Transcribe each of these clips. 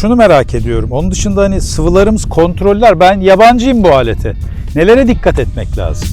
şunu merak ediyorum. Onun dışında hani sıvılarımız kontroller. Ben yabancıyım bu alete. Nelere dikkat etmek lazım?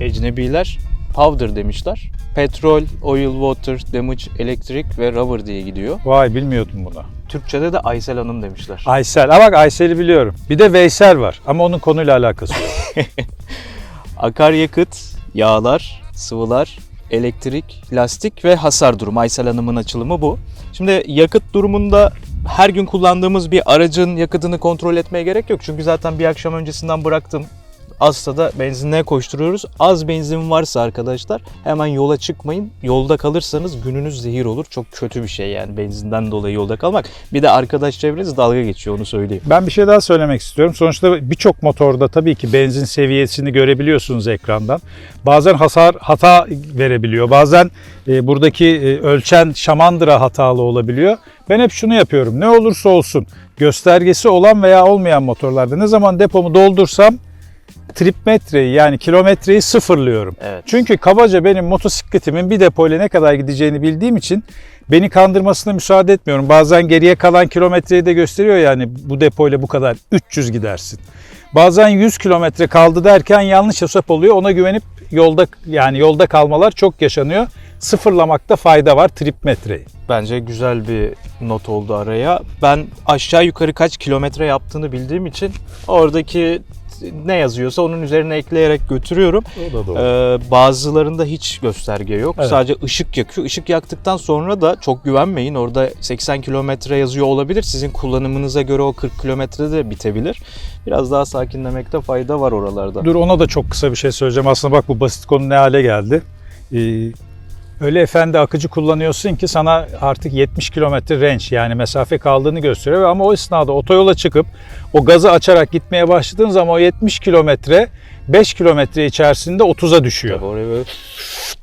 Ecnebiler powder demişler. Petrol, oil, water, damage, elektrik ve rubber diye gidiyor. Vay bilmiyordum bunu. Türkçede de Aysel Hanım demişler. Aysel. Ha bak Aysel'i biliyorum. Bir de Veysel var ama onun konuyla alakası yok. Akaryakıt, yağlar, sıvılar, elektrik, lastik ve hasar durumu. Aysel Hanım'ın açılımı bu. Şimdi yakıt durumunda her gün kullandığımız bir aracın yakıtını kontrol etmeye gerek yok. Çünkü zaten bir akşam öncesinden bıraktım. Asla da benzinliğe koşturuyoruz. Az benzin varsa arkadaşlar hemen yola çıkmayın. Yolda kalırsanız gününüz zehir olur. Çok kötü bir şey yani benzinden dolayı yolda kalmak. Bir de arkadaş çevreniz dalga geçiyor onu söyleyeyim. Ben bir şey daha söylemek istiyorum. Sonuçta birçok motorda tabii ki benzin seviyesini görebiliyorsunuz ekrandan. Bazen hasar hata verebiliyor. Bazen e, buradaki e, ölçen şamandıra hatalı olabiliyor. Ben hep şunu yapıyorum. Ne olursa olsun göstergesi olan veya olmayan motorlarda ne zaman depomu doldursam trip metreyi yani kilometreyi sıfırlıyorum. Evet. Çünkü kabaca benim motosikletimin bir depoyla ne kadar gideceğini bildiğim için beni kandırmasına müsaade etmiyorum. Bazen geriye kalan kilometreyi de gösteriyor yani bu depoyla bu kadar 300 gidersin. Bazen 100 kilometre kaldı derken yanlış hesap oluyor. Ona güvenip yolda yani yolda kalmalar çok yaşanıyor. Sıfırlamakta fayda var trip metreyi. Bence güzel bir not oldu araya. Ben aşağı yukarı kaç kilometre yaptığını bildiğim için oradaki ne yazıyorsa onun üzerine ekleyerek götürüyorum. O da doğru. Ee, bazılarında hiç gösterge yok. Evet. Sadece ışık yakıyor. Işık yaktıktan sonra da çok güvenmeyin. Orada 80 kilometre yazıyor olabilir. Sizin kullanımınıza göre o 40 kilometrede de bitebilir. Biraz daha sakinlemekte fayda var oralarda. Dur ona da çok kısa bir şey söyleyeceğim. Aslında bak bu basit konu ne hale geldi. Ee, öyle efendi akıcı kullanıyorsun ki sana artık 70 kilometre range yani mesafe kaldığını gösteriyor. Ama o esnada otoyola çıkıp o gazı açarak gitmeye başladığın zaman o 70 kilometre 5 kilometre içerisinde 30'a düşüyor Tabii böyle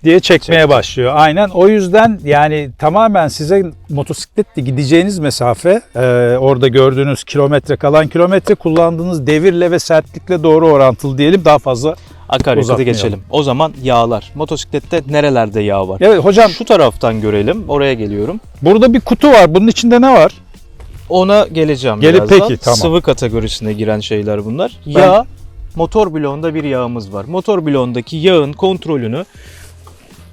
diye çekmeye başlıyor. Aynen o yüzden yani tamamen size motosikletle gideceğiniz mesafe e, orada gördüğünüz kilometre kalan kilometre kullandığınız devirle ve sertlikle doğru orantılı diyelim daha fazla. Akaryakıtı geçelim. O zaman yağlar. Motosiklette nerelerde yağ var? Evet hocam Şu taraftan görelim. Oraya geliyorum. burada bir kutu var. Bunun içinde ne var? Ona geleceğim Gelip birazdan. peki, tamam. Sıvı kategorisine giren şeyler bunlar. Yağ, motor bloğunda bir yağımız var. Motor bloğundaki yağın kontrolünü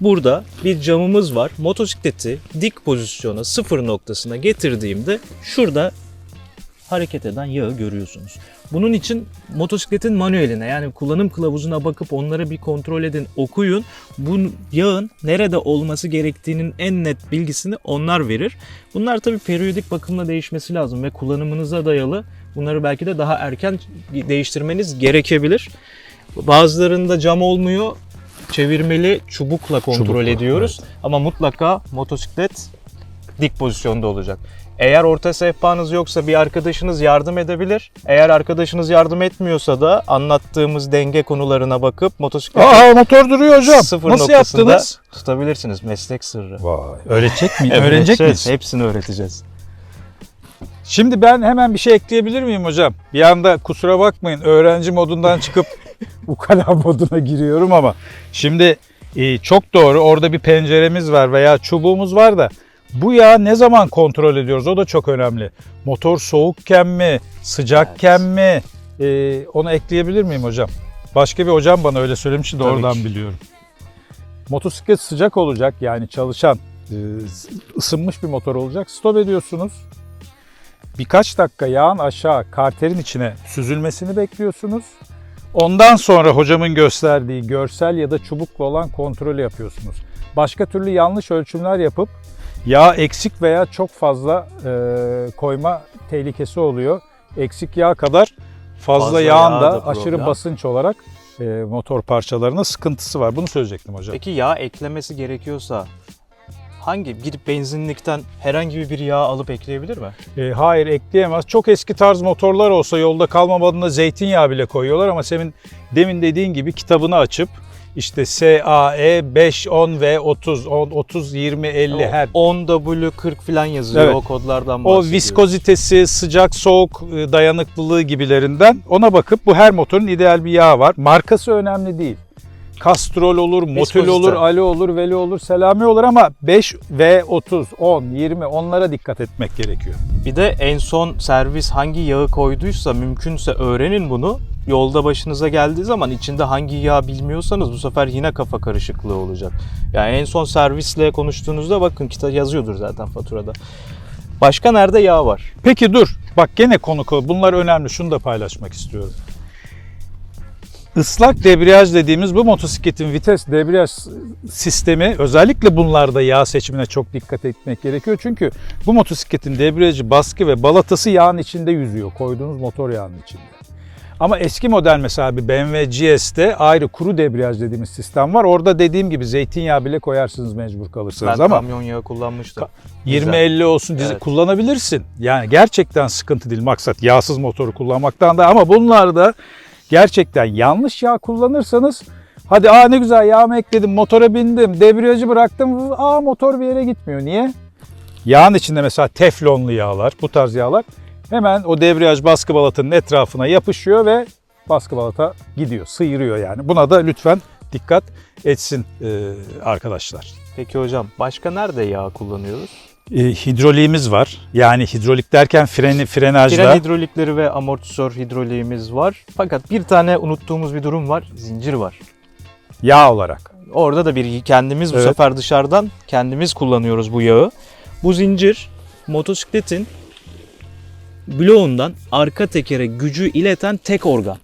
burada bir camımız var. Motosikleti dik pozisyona, sıfır noktasına getirdiğimde şurada hareket eden yağı görüyorsunuz. Bunun için motosikletin manueline yani kullanım kılavuzuna bakıp onları bir kontrol edin, okuyun. Bu yağın nerede olması gerektiğinin en net bilgisini onlar verir. Bunlar tabii periyodik bakımla değişmesi lazım ve kullanımınıza dayalı. Bunları belki de daha erken değiştirmeniz gerekebilir. Bazılarında cam olmuyor. Çevirmeli çubukla kontrol Çubukla, ediyoruz. Ama mutlaka motosiklet dik pozisyonda olacak. Eğer orta sehpanız yoksa bir arkadaşınız yardım edebilir. Eğer arkadaşınız yardım etmiyorsa da anlattığımız denge konularına bakıp motosiklet Aa motor duruyor hocam. sıfır Nasıl noktasında yaptınız? tutabilirsiniz. Meslek sırrı. Vay. Öğretecek mi? Öğrenecek miyiz? Hepsini öğreteceğiz. Şimdi ben hemen bir şey ekleyebilir miyim hocam? Bir anda kusura bakmayın öğrenci modundan çıkıp ukala moduna giriyorum ama şimdi e, çok doğru orada bir penceremiz var veya çubuğumuz var da bu yağı ne zaman kontrol ediyoruz o da çok önemli. Motor soğukken mi, sıcakken mi E, onu ekleyebilir miyim hocam? Başka bir hocam bana öyle söylemişti de Tabii oradan ki. biliyorum. Motosiklet sıcak olacak yani çalışan e, ısınmış bir motor olacak. Stop ediyorsunuz. Birkaç dakika yağın aşağı karterin içine süzülmesini bekliyorsunuz. Ondan sonra hocamın gösterdiği görsel ya da çubukla olan kontrolü yapıyorsunuz. Başka türlü yanlış ölçümler yapıp yağ eksik veya çok fazla e, koyma tehlikesi oluyor. Eksik yağ kadar fazla, Fazla yağın yağ da da aşırı basınç olarak e, motor parçalarına sıkıntısı var. Bunu söyleyecektim hocam. Peki yağ eklemesi gerekiyorsa hangi gidip benzinlikten herhangi bir yağ alıp ekleyebilir mi? E, hayır ekleyemez. Çok eski tarz motorlar olsa yolda kalmamadığında zeytinyağı bile koyuyorlar ama senin demin dediğin gibi kitabını açıp işte SAE 5, 10 ve 30, 10, 30, 20, 50 her 10W40 falan yazıyor Evet. o kodlardan o bahsediyoruz. viskozitesi, sıcak soğuk e, dayanıklılığı gibilerinden ona bakıp bu her motorun ideal bir yağı var. Markası önemli değil. Castrol olur, Motul olur, Ali olur, Veli olur, Selami olur ama 5 ve 30, 10, 20 onlara dikkat etmek gerekiyor. Bir de en son servis hangi yağı koyduysa mümkünse öğrenin bunu. Yolda başınıza geldiği zaman içinde hangi yağ bilmiyorsanız bu sefer yine kafa karışıklığı olacak. Yani en son servisle konuştuğunuzda bakın kitap yazıyordur zaten faturada. Başka nerede yağ var? Peki dur. Bak gene konu. Bunlar önemli. Şunu da paylaşmak istiyorum. Islak debriyaj dediğimiz bu motosikletin vites debriyaj sistemi özellikle bunlarda yağ seçimine çok dikkat etmek gerekiyor. Çünkü bu motosikletin debriyajı, baskı ve balatası yağın içinde yüzüyor. Koyduğunuz motor yağının içinde. Ama eski model mesela bir BMW GS'te ayrı kuru debriyaj dediğimiz sistem var. Orada dediğim gibi zeytinyağı bile koyarsınız mecbur Ben kalırsınız ama kamyon yağı kullanmıştım. 20-50 olsun dizi Evet. kullanabilirsin. Yani gerçekten sıkıntı değil maksat yağsız motoru kullanmaktan da ama bunlarda gerçekten yanlış yağ kullanırsanız hadi aa ne güzel yağımı ekledim motora bindim debriyajı bıraktım aa motor bir yere gitmiyor. Niye? Yağın içinde mesela teflonlu yağlar bu tarz yağlar hemen o debriyaj baskı balatının etrafına yapışıyor ve baskı balata gidiyor sıyırıyor yani. Buna da lütfen dikkat etsin e, arkadaşlar. Peki hocam başka nerede yağ kullanıyoruz? E, hidroliğimiz var. Yani hidrolik derken freni frenajda. Fren hidrolikleri ve amortisör hidroliğimiz var. Fakat bir tane unuttuğumuz bir durum var. Zincir var. yağ olarak. Orada da bir kendimiz bu Evet. sefer dışarıdan kendimiz kullanıyoruz bu yağı. Bu zincir motosikletin bloğundan arka tekere gücü ileten tek organ.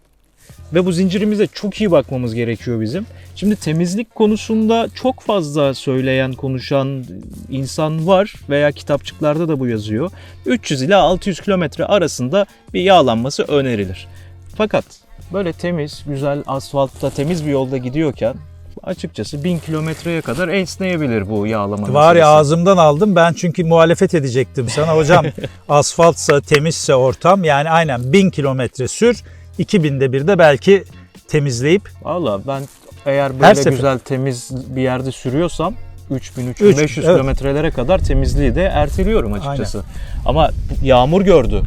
Ve bu zincirimize çok iyi bakmamız gerekiyor bizim. Şimdi temizlik konusunda çok fazla söyleyen, konuşan insan var veya kitapçıklarda da bu yazıyor. 300 ile 600 kilometre arasında bir yağlanması önerilir. Fakat böyle temiz, güzel asfaltta temiz bir yolda gidiyorken açıkçası 1000 kilometreye kadar esneyebilir bu yağlama Var ya ağzımdan aldım ben çünkü muhalefet edecektim sana hocam. asfaltsa temizse ortam yani aynen 1000 kilometre sür 2000'de bir de belki temizleyip Valla ben eğer Her böyle sefer. güzel temiz bir yerde sürüyorsam 3000-3500 Üç, evet. kilometrelere kadar temizliği de erteliyorum açıkçası. Ama yağmur gördü,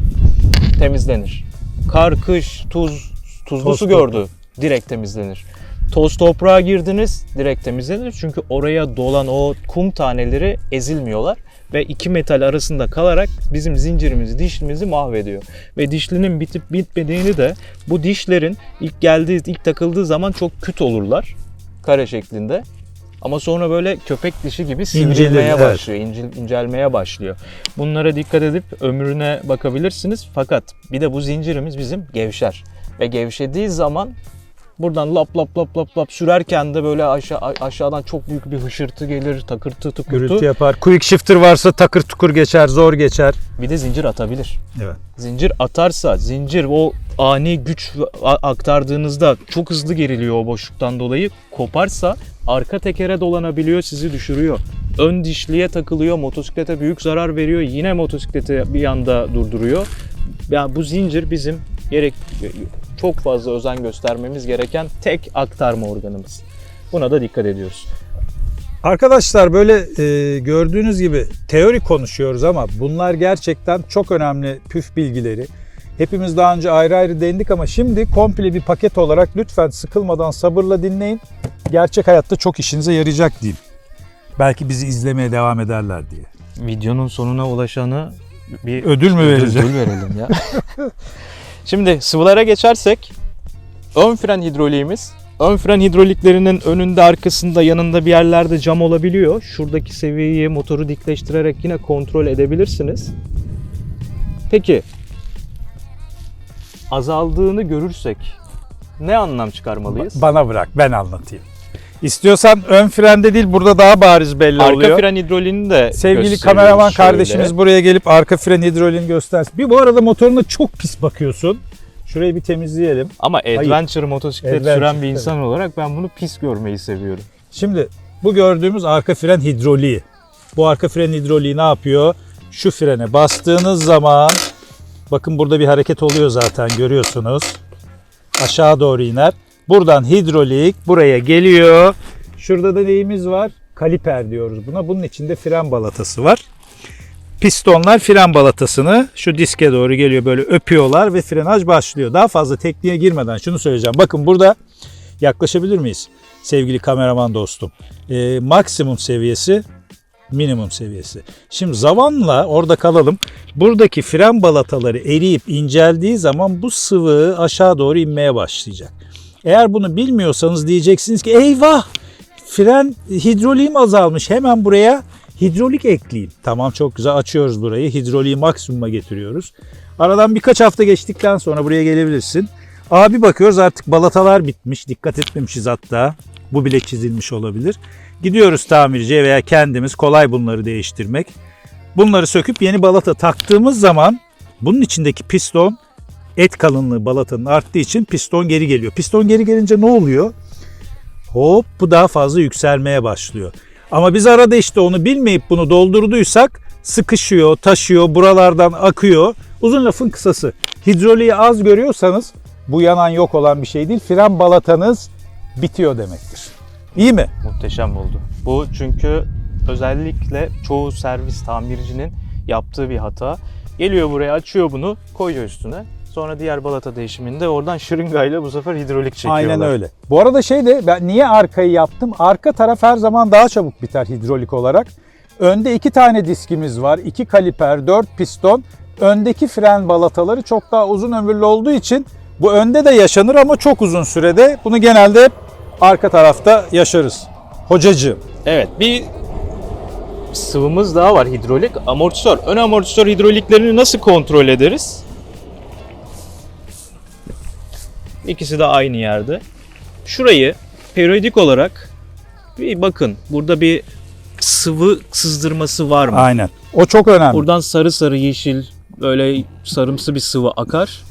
temizlenir. Kar, kış, tuz, tuzlu Toz su gördü, direkt temizlenir. Toz toprağa girdiniz, direkt temizlenir. Çünkü oraya dolan o kum taneleri ezilmiyorlar ve iki metal arasında kalarak bizim zincirimizi, dişlimizi mahvediyor. Ve dişlinin bitip bitmediğini de bu dişlerin ilk geldiği, ilk takıldığı zaman çok küt olurlar kare şeklinde. Ama sonra böyle köpek dişi gibi sivrilmeye evet. başlıyor, incil- incelmeye başlıyor. Bunlara dikkat edip ömrüne bakabilirsiniz. Fakat bir de bu zincirimiz bizim gevşer. Ve gevşediği zaman buradan lap lap lap lap lap sürerken de böyle aşağı, aşağıdan çok büyük bir hışırtı gelir, takırtı tıkırtı. gürültü yapar. Quick shifter varsa takır tukur geçer, zor geçer. Bir de zincir atabilir. Evet. Zincir atarsa, zincir o ani güç aktardığınızda çok hızlı geriliyor o boşluktan dolayı. Koparsa arka tekere dolanabiliyor, sizi düşürüyor. Ön dişliye takılıyor, motosiklete büyük zarar veriyor. Yine motosikleti bir anda durduruyor. Yani bu zincir bizim gerek çok fazla özen göstermemiz gereken tek aktarma organımız. Buna da dikkat ediyoruz. Arkadaşlar böyle e, gördüğünüz gibi teori konuşuyoruz ama bunlar gerçekten çok önemli püf bilgileri. Hepimiz daha önce ayrı ayrı değindik ama şimdi komple bir paket olarak lütfen sıkılmadan sabırla dinleyin. Gerçek hayatta çok işinize yarayacak diyeyim. Belki bizi izlemeye devam ederler diye. Videonun sonuna ulaşanı bir Ödül mü vereceğiz? Ödül verelim ya. Şimdi sıvılara geçersek ön fren hidroliğimiz ön fren hidroliklerinin önünde arkasında yanında bir yerlerde cam olabiliyor. Şuradaki seviyeyi motoru dikleştirerek yine kontrol edebilirsiniz. Peki azaldığını görürsek ne anlam çıkarmalıyız? Bana bırak ben anlatayım. İstiyorsan ön frende değil burada daha bariz belli Arka oluyor. fren hidroliğini de Sevgili kameraman şöyle. kardeşimiz buraya gelip arka fren hidrolini göstersin. Bir bu arada motoruna çok pis bakıyorsun. Şurayı bir temizleyelim. Ama adventure motosiklet Adventure, süren bir insan olarak ben bunu pis görmeyi seviyorum. Şimdi bu gördüğümüz arka fren hidroliği. Bu arka fren hidroliği ne yapıyor? Şu frene bastığınız zaman bakın burada bir hareket oluyor zaten görüyorsunuz. Aşağı doğru iner. Buradan hidrolik buraya geliyor. Şurada da neyimiz var? Kaliper diyoruz buna. Bunun içinde fren balatası var. Pistonlar fren balatasını şu diske doğru geliyor böyle öpüyorlar ve frenaj başlıyor. Daha fazla tekniğe girmeden şunu söyleyeceğim. Bakın burada Yaklaşabilir miyiz? Sevgili kameraman dostum. Ee, maksimum seviyesi minimum seviyesi. Şimdi zamanla orada kalalım. Buradaki fren balataları eriyip inceldiği zaman bu sıvı aşağı doğru inmeye başlayacak. Eğer bunu bilmiyorsanız diyeceksiniz ki eyvah fren hidroliğim azalmış hemen buraya hidrolik ekleyeyim. Tamam çok güzel açıyoruz burayı hidroliği maksimuma getiriyoruz. Aradan birkaç hafta geçtikten sonra buraya gelebilirsin. Abi bakıyoruz artık balatalar bitmiş dikkat etmemişiz hatta bu bile çizilmiş olabilir. Gidiyoruz tamirciye veya kendimiz kolay bunları değiştirmek. Bunları söküp yeni balata taktığımız zaman bunun içindeki piston et kalınlığı balatanın arttığı için piston geri geliyor. Piston geri gelince ne oluyor? Hop bu daha fazla yükselmeye başlıyor. Ama biz arada işte onu bilmeyip bunu doldurduysak sıkışıyor, taşıyor, buralardan akıyor. Uzun lafın kısası. Hidroliği az görüyorsanız bu yanan yok olan bir şey değil. Fren balatanız bitiyor demektir. İyi mi? Muhteşem oldu. Bu çünkü özellikle çoğu servis tamircinin yaptığı bir hata. Geliyor buraya açıyor bunu koyuyor üstüne. Sonra diğer balata değişiminde oradan şırıngayla bu sefer hidrolik çekiyorlar. Aynen öyle. Bu arada şey de ben niye arkayı yaptım? Arka taraf her zaman daha çabuk biter hidrolik olarak. Önde iki tane diskimiz var. iki kaliper, dört piston. Öndeki fren balataları çok daha uzun ömürlü olduğu için bu önde de yaşanır ama çok uzun sürede. Bunu genelde hep arka tarafta yaşarız. Hocacığım. Evet bir sıvımız daha var hidrolik. Amortisör. Ön amortisör hidroliklerini nasıl kontrol ederiz? İkisi de aynı yerde. Şurayı periyodik olarak bir bakın. Burada bir sıvı sızdırması var mı? Aynen. O çok önemli. Buradan sarı sarı yeşil böyle sarımsı bir sıvı akar.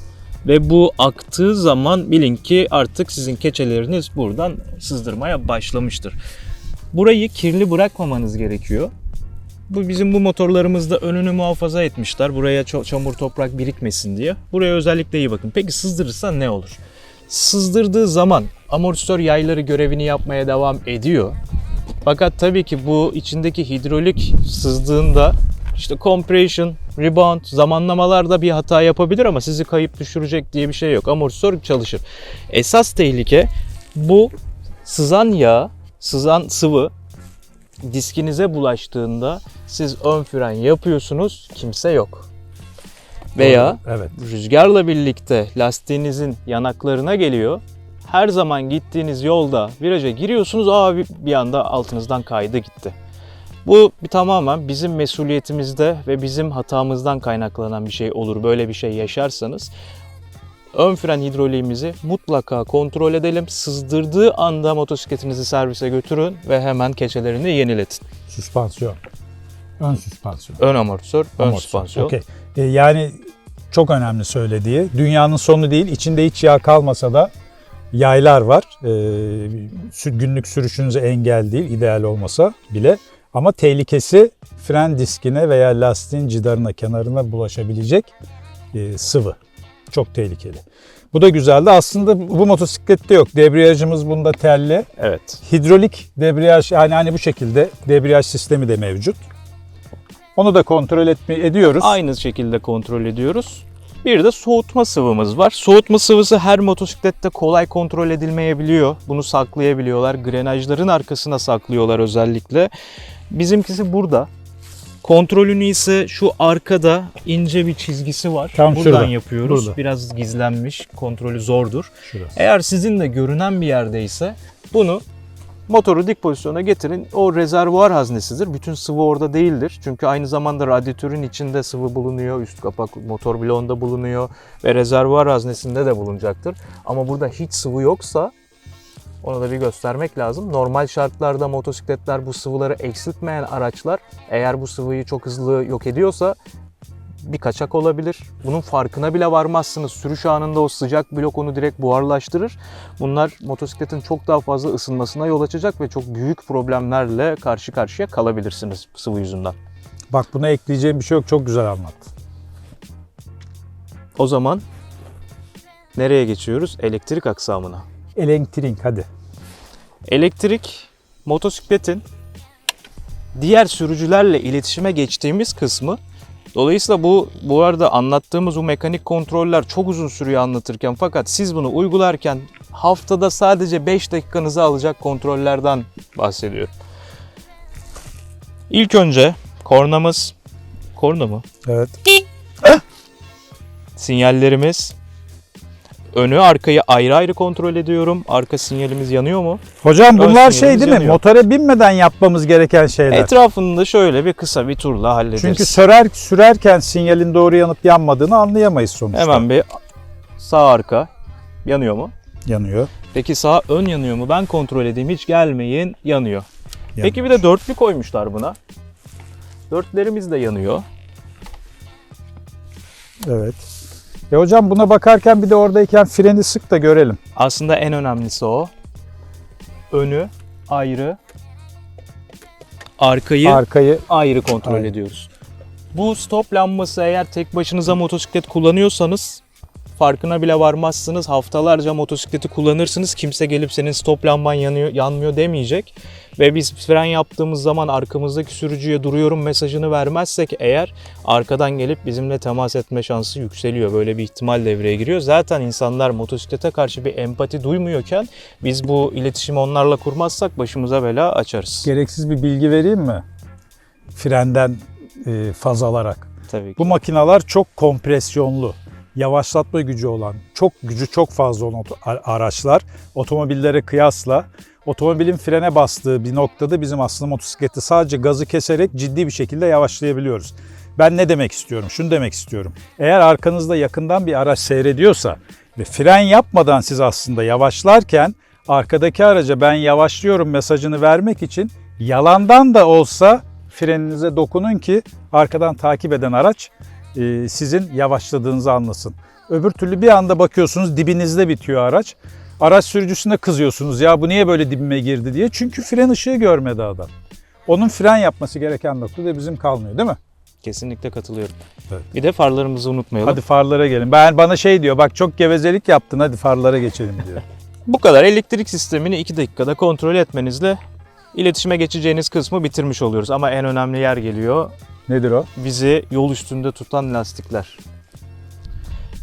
Ve bu aktığı zaman bilin ki artık sizin keçeleriniz buradan sızdırmaya başlamıştır. Burayı kirli bırakmamanız gerekiyor. Bu bizim bu motorlarımızda önünü muhafaza etmişler. Buraya çamur toprak birikmesin diye. Buraya özellikle iyi bakın. Peki sızdırırsa ne olur? Sızdırdığı zaman amortisör yayları görevini yapmaya devam ediyor. Fakat tabii ki bu içindeki hidrolik sızdığında işte compression, rebound, zamanlamalarda bir hata yapabilir ama sizi kayıp düşürecek diye bir şey yok. Amortisör çalışır. Esas tehlike bu sızan yağ, sızan sıvı diskinize bulaştığında siz ön fren yapıyorsunuz, kimse yok. Veya Evet. rüzgarla birlikte lastiğinizin yanaklarına geliyor. Her zaman gittiğiniz yolda viraja giriyorsunuz. Aa bir- anda altınızdan kaydı gitti. Bu bir tamamen bizim mesuliyetimizde ve bizim hatamızdan kaynaklanan bir şey olur. Böyle bir şey yaşarsanız ön fren hidroliğimizi mutlaka kontrol edelim. Sızdırdığı anda motosikletinizi servise götürün ve hemen keçelerini yeniletin. Süspansiyon. Ön süspansiyon. Ön amortisör, ön Amortisör. süspansiyon. Okey. E, yani çok önemli söylediği. Dünyanın sonu değil. İçinde hiç yağ kalmasa da yaylar var. E, günlük sürüşünüze engel değil. ideal olmasa bile. Ama tehlikesi fren diskine veya lastiğin cidarına, kenarına bulaşabilecek e, sıvı. Çok tehlikeli. Bu da güzeldi. Aslında bu motosiklette yok. Debriyajımız bunda telli. Evet. Hidrolik debriyaj yani hani bu şekilde debriyaj sistemi de mevcut. Onu da kontrol etme, ediyoruz. Aynı şekilde kontrol ediyoruz. Bir de soğutma sıvımız var. Soğutma sıvısı her motosiklette kolay kontrol edilmeyebiliyor. Bunu saklayabiliyorlar. Grenajların arkasına saklıyorlar özellikle. Bizimkisi burada. Kontrolünü ise şu arkada ince bir çizgisi var. Tam Buradan şurada. yapıyoruz. Burada. Biraz gizlenmiş. Kontrolü zordur. Şurası. Eğer sizin de görünen bir yerdeyse bunu motoru dik pozisyona getirin. O rezervuar haznesidir. Bütün sıvı orada değildir. Çünkü aynı zamanda radyatörün içinde sıvı bulunuyor. Üst kapak motor bloğunda bulunuyor. Ve rezervuar haznesinde de bulunacaktır. Ama burada hiç sıvı yoksa onu da bir göstermek lazım. Normal şartlarda motosikletler bu sıvıları eksiltmeyen araçlar eğer bu sıvıyı çok hızlı yok ediyorsa bir kaçak olabilir. Bunun farkına bile varmazsınız. Sürüş anında o sıcak blok onu direkt buharlaştırır. Bunlar motosikletin çok daha fazla ısınmasına yol açacak ve çok büyük problemlerle karşı karşıya kalabilirsiniz sıvı yüzünden. Bak buna ekleyeceğim bir şey yok. Çok güzel anlattı. O zaman nereye geçiyoruz? Elektrik aksamına. Elektrik hadi. Elektrik motosikletin diğer sürücülerle iletişime geçtiğimiz kısmı Dolayısıyla bu bu arada anlattığımız bu mekanik kontroller çok uzun sürüyor anlatırken fakat siz bunu uygularken haftada sadece 5 dakikanızı alacak kontrollerden bahsediyorum. İlk önce kornamız korna mı? Evet. Sinyallerimiz önü arkayı ayrı ayrı kontrol ediyorum. Arka sinyalimiz yanıyor mu? Hocam Ön bunlar şey değil mi? yanıyor. Motora binmeden yapmamız gereken şeyler. Etrafında şöyle bir kısa bir turla hallederiz. Çünkü sürer, sürerken sinyalin doğru yanıp yanmadığını anlayamayız sonuçta. Hemen bir sağ arka yanıyor mu? yanıyor. Peki sağ ön yanıyor mu? Ben kontrol edeyim. Hiç gelmeyin. Yanıyor. Peki bir de dörtlü koymuşlar buna. Dörtlerimiz de yanıyor. Evet. E hocam buna bakarken bir de oradayken freni sık da görelim. Aslında en önemlisi o. Önü ayrı, arkayı Arkayı ayrı kontrol Aynen. ediyoruz. Bu stop lambası eğer tek başınıza motosiklet kullanıyorsanız farkına bile varmazsınız. Haftalarca motosikleti kullanırsınız. Kimse gelip senin stop lamban yanıyor, yanmıyor demeyecek. Ve biz fren yaptığımız zaman arkamızdaki sürücüye duruyorum mesajını vermezsek eğer arkadan gelip bizimle temas etme şansı yükseliyor. Böyle bir ihtimal devreye giriyor. Zaten insanlar motosiklete karşı bir empati duymuyorken biz bu iletişimi onlarla kurmazsak başımıza bela açarız. gereksiz bir bilgi vereyim mi? Frenden e, faz alarak. Tabii ki. Bu makinalar çok kompresyonlu, yavaşlatma gücü olan, çok gücü çok fazla olan araçlar. Otomobillere kıyasla otomobilin frene bastığı bir noktada bizim aslında motosikleti sadece gazı keserek ciddi bir şekilde yavaşlayabiliyoruz. Ben ne demek istiyorum? Şunu demek istiyorum. Eğer arkanızda yakından bir araç seyrediyorsa ve fren yapmadan siz aslında yavaşlarken arkadaki araca ben yavaşlıyorum mesajını vermek için yalandan da olsa freninize dokunun ki arkadan takip eden araç e, sizin yavaşladığınızı anlasın. Öbür türlü bir anda bakıyorsunuz dibinizde bitiyor araç. Araç sürücüsüne kızıyorsunuz ya bu niye böyle dibime girdi diye. Çünkü fren ışığı görmedi adam. Onun fren yapması gereken noktada bizim kalmıyor değil mi? Kesinlikle katılıyorum. Evet. Bir de farlarımızı unutmayalım. Hadi farlara gelin. Ben bana şey diyor bak çok gevezelik yaptın hadi farlara geçelim diyor. Bu kadar elektrik sistemini 2 dakikada kontrol etmenizle iletişime geçeceğiniz kısmı bitirmiş oluyoruz. Ama en önemli yer geliyor. Nedir o? Bizi yol üstünde tutan lastikler.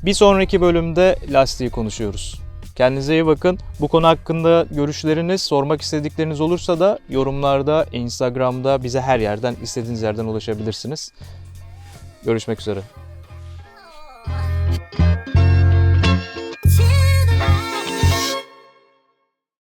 Bir sonraki bölümde lastiği konuşuyoruz. Kendinize iyi bakın. Bu konu hakkında görüşleriniz, sormak istedikleriniz olursa da yorumlarda, Instagram'da bize her yerden, istediğiniz yerden ulaşabilirsiniz. Görüşmek üzere.